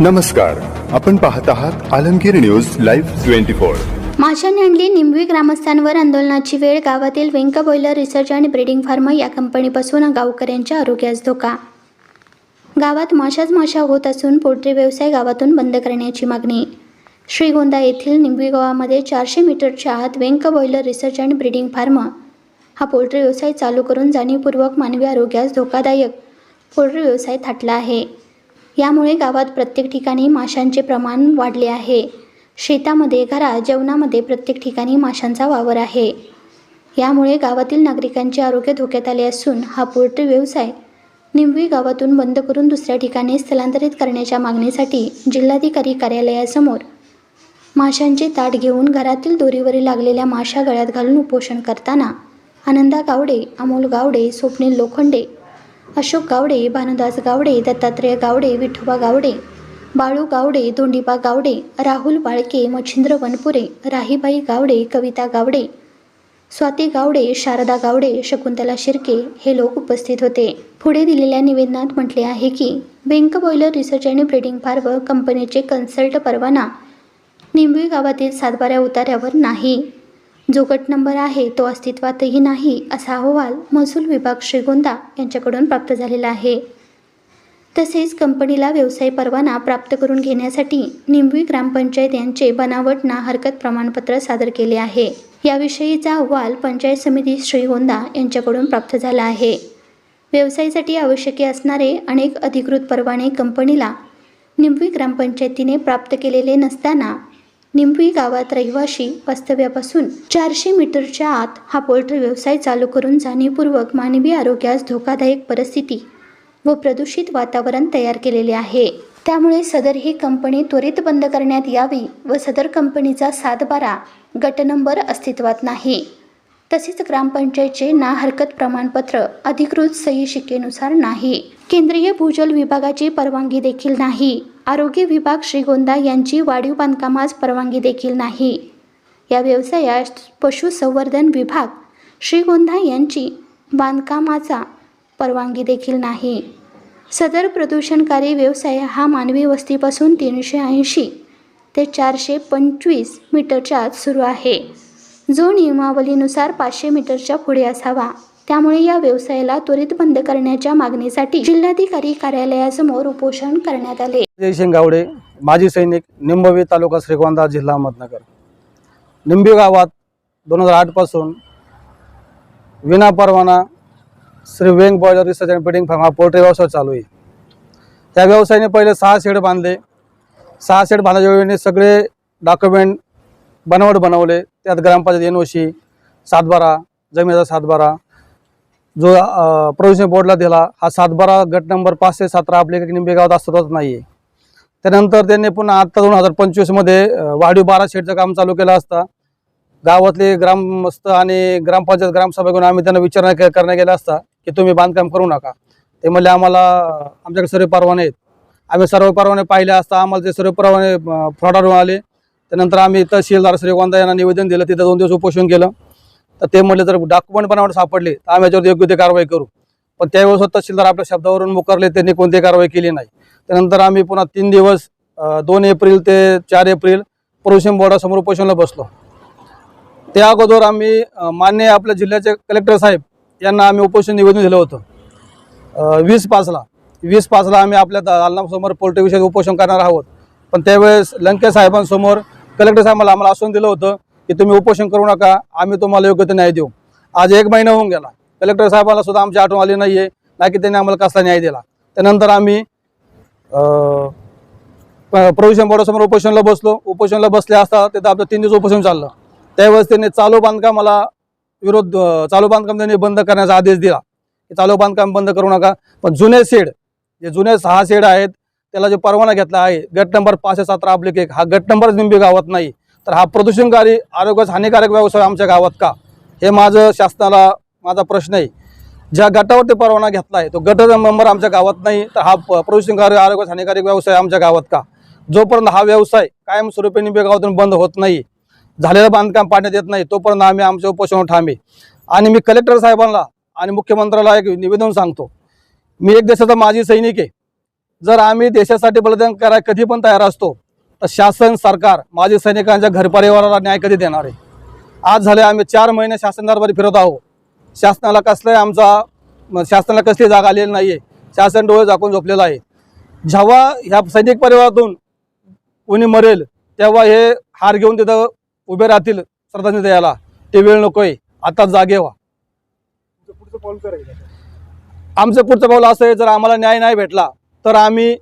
नमस्कार आपण पाहत आहात Alamgir news live twenty four. माशांनी आणली निंबवी ग्रामस्थांवर आंदोलनाची वेळ गावातील वेंका बॉयलर रिसर्च आणि ब्रीडिंग फार्म या कंपनीपासून गावकऱ्यांच्या आरोग्यास धोका. गावात माशाच माशा होत असून पोल्ट्री व्यवसाय गावातून बंद करण्याची मागणी. श्रीगोंदा येथील निंबवी गावामध्ये चारशे मीटरच्या आत वेंका बॉयलर रिसर्च आणि ब्रीडिंग फार्म हा पोल्ट्री व्यवसाय चालू करून जाणीवपूर्वक मानवी आरोग्यास धोकादायक पोल्ट्री व्यवसाय थाटला आहे. यामुळे गावात प्रत्येक ठिकाणी माशांचे प्रमाण वाढले आहे. शेतामध्ये घरात जेवणामध्ये प्रत्येक ठिकाणी माशांचा वावर आहे. यामुळे गावातील नागरिकांचे आरोग्य धोक्यात आले असून हा पोल्ट्री व्यवसाय निंबवी गावातून बंद करून दुसऱ्या ठिकाणी स्थलांतरित करण्याच्या मागणीसाठी जिल्हाधिकारी कार्यालयासमोर माशांचे ताट घेऊन घरातील दोरीवरील लागलेल्या माशा गळ्यात घालून उपोषण करताना आनंदा गावडे अमोल गावडे स्वप्नील लोखंडे अशोक गावडे भानुदास गावडे दत्तात्रय गावडे विठोबा गावडे बाळू गावडे धोंडीबा गावडे राहुल बाळके मच्छिंद्र वनपुरे राहीबाई गावडे कविता गावडे स्वाती गावडे शारदा गावडे शकुंतला शिर्के हे लोक उपस्थित होते. पुढे दिलेल्या निवेदनात म्हटले आहे की बेंक बॉयलर रिसर्च आणि ब्रीडिंग फार्म कंपनीचे कन्सल्ट परवाना निंबवी गावातील सातबाऱ्या उतार्यावर नाही. जो गट नंबर आहे तो अस्तित्वातही नाही असा अहवाल महसूल विभाग श्रीगोंदा यांच्याकडून प्राप्त झालेला आहे. तसेच कंपनीला व्यवसाय परवाना प्राप्त करून घेण्यासाठी निंबवी ग्रामपंचायत यांचे बनावट ना हरकत प्रमाणपत्र सादर केले आहे. याविषयीचा अहवाल पंचायत समिती श्रीगोंदा यांच्याकडून प्राप्त झाला आहे. व्यवसायासाठी आवश्यक असणारे अनेक अधिकृत परवाने कंपनीला निंबवी ग्रामपंचायतीने प्राप्त केलेले नसताना निंबी गावात रहिवाशी वास्तव्यापासून चारशे मीटरच्या आत हा पोल्ट्री व्यवसाय चालू करून जाणीवपूर्वक मानवी आरोग्यास धोकादायक परिस्थिती व प्रदूषित वातावरण तयार केलेले आहे. त्यामुळे सदर ही कंपनी त्वरित बंद करण्यात यावी व सदर कंपनीचा सातबारा गट नंबर अस्तित्वात नाही. तसेच ग्रामपंचायतचे ना हरकत प्रमाणपत्र अधिकृत सही शिकेनुसार नाही. केंद्रीय भूजल विभागाची परवानगी देखील नाही. आरोग्य विभाग श्रीगोंदा यांची वाढीव बांधकामास परवानगी देखील नाही. या व्यवसायास पशुसंवर्धन विभाग श्रीगोंदा यांची बांधकामाचा परवानगी देखील नाही. सदर प्रदूषणकारी व्यवसाय हा मानवी वस्तीपासून तीनशे ऐंशी ते चारशे पंचवीस मीटरच्या आत सुरू आहे. जो नियमावलीनुसार पाचशे मीटरच्या पुढे असावा त्यामुळे या व्यवसायाला त्वरित बंद करण्याच्या मागणीसाठी जिल्हाधिकारी कार्यालयासमोर उपोषण करण्यात आले. जयसिंग गावडे माजी सैनिक निंबवी तालुका श्रीगोंदा जिल्हा अहमदनगर. निंबी गावात दोन हजार आठपासून विनापरवाना Shri Venka broiler research and breeding farm हा पोल्ट्री व्यवसाय चालू आहे. त्या व्यवसायाने पहिले सहा शेड बांधले. सहा शेड बांधण्याच्या वेळेने सगळे डॉक्युमेंट बनावट बनवले. त्यात ग्रामपंचायत एन ओ सी सातबारा जमिनीचा सातबारा जो प्रोव्हिजन बोर्डला दिला हा सातबारा गट नंबर पाचशे सतरा आपल्या निंबे गावात असतच नाही आहे त्यानंतर त्यांनी पुन्हा आत्ता दोन हजार पंचवीसमध्ये वाढीव बारा शेडचं काम चालू केलं असता. गावातले ग्रामस्थ आणि ग्रामपंचायत ग्रामसभा घेऊन आम्ही त्यांना विचारणा के- करण्यात गेला असता की तुम्ही बांधकाम करू नका. ते म्हणले आम्हाला आमच्याकडे सर्व परवाने आहेत. आम्ही सर्व परवाने पाहिले असता आम्हाला ते सर्व परवाने फ्रॉडावरून आले. त्यानंतर आम्ही तहसीलदार श्रीगोंदा यांना निवेदन दिलं तिथं दोन दिवस उपोषण केलं. तर ते म्हणले जर डॉक्युमेंट बनावट सापडले तर आम्ही याच्यावर योग्य ते कारवाई करू. पण त्यावेळेस तहसीलदार आपल्या शब्दावरून मुकरले त्यांनी कोणती कारवाई केली नाही. त्यानंतर आम्ही पुन्हा तीन दिवस दोन एप्रिल ते चार एप्रिल प्रोशन बोर्डासमोर उपोषणाला बसलो. त्या अगोदर आम्ही मान्य आपल्या जिल्ह्याचे कलेक्टर साहेब यांना आम्ही उपोषण निवेदन दिलं होतं. वीस पाचला वीस पाचला आम्ही आपल्या दालनासमोर पोल्ट्रीविषयी उपोषण करणार आहोत. पण त्यावेळेस लंके साहेबांसमोर कलेक्टर साहेबांना आम्हाला आश्वासन दिलं होतं की तुम्ही उपोषण करू नका आम्ही तुम्हाला योग्य ते न्याय देऊ. आज एक महिना होऊन गेला. कलेक्टर साहेबांना सुद्धा आमची आठवण आली नाही आहे ना की त्यांनी आम्हाला कसला न्याय दिला. त्यानंतर आम्ही प्रोव्हिजन बोर्डासमोर उपोषणला बसलो. उपोषणला बसले असता तिथं आपलं तीन दिवस उपोषण चाललं. त्यावेळेस त्यांनी चालू बांधकामाला विरोध चालू बांधकाम त्यांनी बंद करण्याचा आदेश दिला. की चालू बांधकाम बंद करू नका. पण जुने शेड जे जुने सहा शेड आहेत त्याला जो परवाना घेतला आहे गट नंबर पाचशे सतरा आपले एक हा गट नंबर निंबी गावात नाही. तर हा प्रदूषणकारी आरोग्यास हानिकारक व्यवसाय आमच्या गावात का? हे माझं शासनाला माझा प्रश्न आहे. ज्या गटावरती परवाना घेतला आहे तो गट नंबर आमच्या गावात नाही तर हा प्रदूषणकारी आरोग्य हानिकारक व्यवसाय आमच्या गावात का? जोपर्यंत हा व्यवसाय कायमस्वरूपी निंबे गावातून बंद होत नाही झालेलं बांधकाम पाडण्यात येत नाही तोपर्यंत आम्ही आमच्या उपोषण ठामे आणि मी कलेक्टर साहेबांना आणि मुख्यमंत्र्याला एक निवेदन सांगतो. मी एक देशाचा माजी सैनिक आहे. जर आम्ही देशासाठी बलिदान करायला कधी पण तयार असतो तर शासन सरकार माजी सैनिकांच्या घरपरिवाराला न्याय कधी देणार आहे? आज झाले आम्ही चार महिने शासन दरबारी फिरत आहोत. शासनाला कसलंही आमचा शासनाला कसली जाग आलेली नाही आहे शासन डोळे झाकून झोपलेलं आहे. जेव्हा ह्या सैनिक परिवारातून कोणी मरेल तेव्हा हे हार घेऊन तिथं उभे राहतील श्रद्धांजली द्यायला. ते वेळ नको आहे आता जागे व्हा. आमचं पुढचं पाऊल असं आहे जर आम्हाला न्याय नाही भेटला तर आम्ही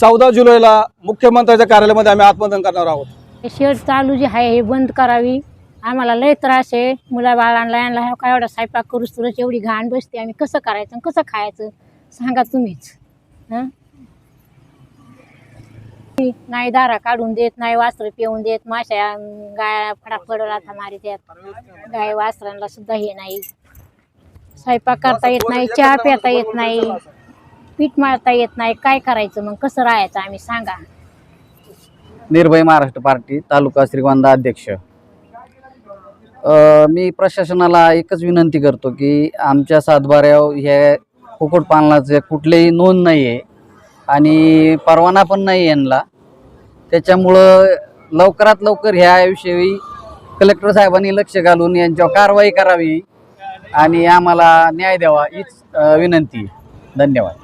चौदा जुलैला मुख्यमंत्र्याच्या कार्यालयामध्ये आम्ही आत्मदन करणार आहोत. हे शेड चालू जी आहे हे बंद करावी. आम्हाला लय त्रास आहे. मुला बाळांना यांना हो काय एवढा स्वयंपाक करूच तुरच एवढी घाण बसते. आम्ही कसं करायचं आणि कसं खायचं? सांगा तुम्हीच. हं? नाही दारा काढून देत नाही वासरं पिऊन देत. माश्या अं, गाया फडाफडला मारी देत. गाय वासरांना सुद्धा हे नाही. स्वयंपाक करता येत नाही चहा पिता येत नाही. पीठ मारता येत नाही. काय करायचं मग? कसं राहायचं आम्ही? सांगा. निर्भय महाराष्ट्र पार्टी तालुका श्रीगोंदा अध्यक्ष. मी प्रशासनाला एकच विनंती करतो की आमच्या सातबाऱ्यावर हे कुक्कुटपालनाचं कुठलेही नोंद नाही आहे आणि परवाना पण नाही यांना त्याच्यामुळं लवकरात लवकर ह्याविषयी कलेक्टर साहेबांनी लक्ष घालून यांच्यावर कारवाई करावी आणि आम्हाला न्याय द्यावा हीच विनंती आहे. धन्यवाद